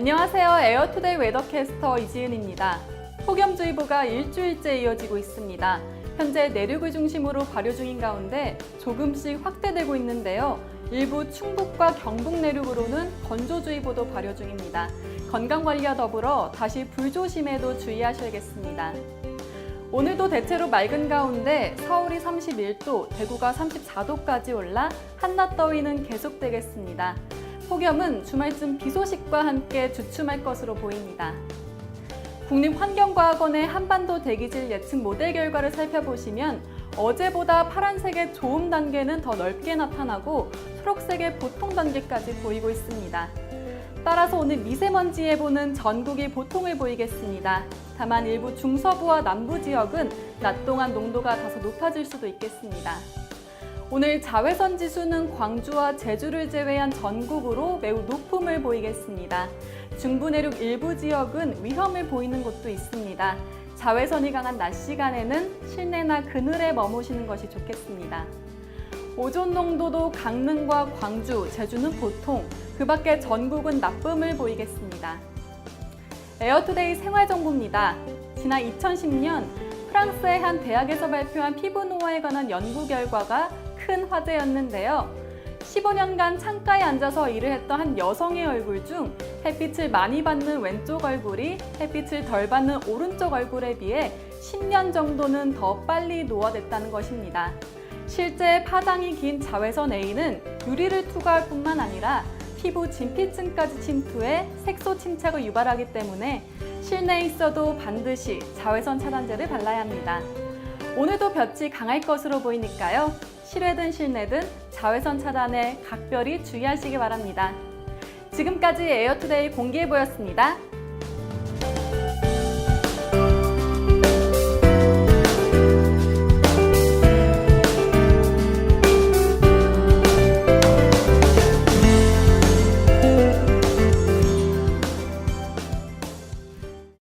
안녕하세요. 에어투데이 웨더캐스터 이지은입니다. 폭염주의보가 일주일째 이어지고 있습니다. 현재 내륙을 중심으로 발효 중인 가운데 조금씩 확대되고 있는데요. 일부 충북과 경북 내륙으로는 건조주의보도 발효 중입니다. 건강관리와 더불어 다시 불조심에도 주의하셔야겠습니다. 오늘도 대체로 맑은 가운데 서울이 31도, 대구가 34도까지 올라 한낮 더위는 계속되겠습니다. 폭염은 주말쯤 비 소식과 함께 주춤할 것으로 보입니다. 국립환경과학원의 한반도 대기질 예측 모델 결과를 살펴보시면 어제보다 파란색의 좋음 단계는 더 넓게 나타나고 초록색의 보통 단계까지 보이고 있습니다. 따라서 오늘 미세먼지 예보는 전국이 보통을 보이겠습니다. 다만 일부 중서부와 남부 지역은 낮 동안 농도가 다소 높아질 수도 있겠습니다. 오늘 자외선 지수는 광주와 제주를 제외한 전국으로 매우 높음을 보이겠습니다. 중부 내륙 일부 지역은 위험을 보이는 곳도 있습니다. 자외선이 강한 낮 시간에는 실내나 그늘에 머무시는 것이 좋겠습니다. 오존 농도도 강릉과 광주, 제주는 보통, 그 밖에 전국은 나쁨을 보이겠습니다. 에어투데이 생활정보입니다. 지난 2010년 프랑스의 한 대학에서 발표한 피부 노화에 관한 연구 결과가 큰 화제였는데요. 15년간 창가에 앉아서 일을 했던 한 여성의 얼굴 중 햇빛을 많이 받는 왼쪽 얼굴이 햇빛을 덜 받는 오른쪽 얼굴에 비해 10년 정도는 더 빨리 노화됐다는 것입니다. 실제 파장이 긴 자외선 A는 유리를 투과할 뿐만 아니라 피부 진피층까지 침투해 색소 침착을 유발하기 때문에 실내에 있어도 반드시 자외선 차단제를 발라야 합니다. 오늘도 볕이 강할 것으로 보이니까요. 실외든 실내든 자외선 차단에 각별히 주의하시기 바랍니다. 지금까지 에어투데이 공개해보였습니다.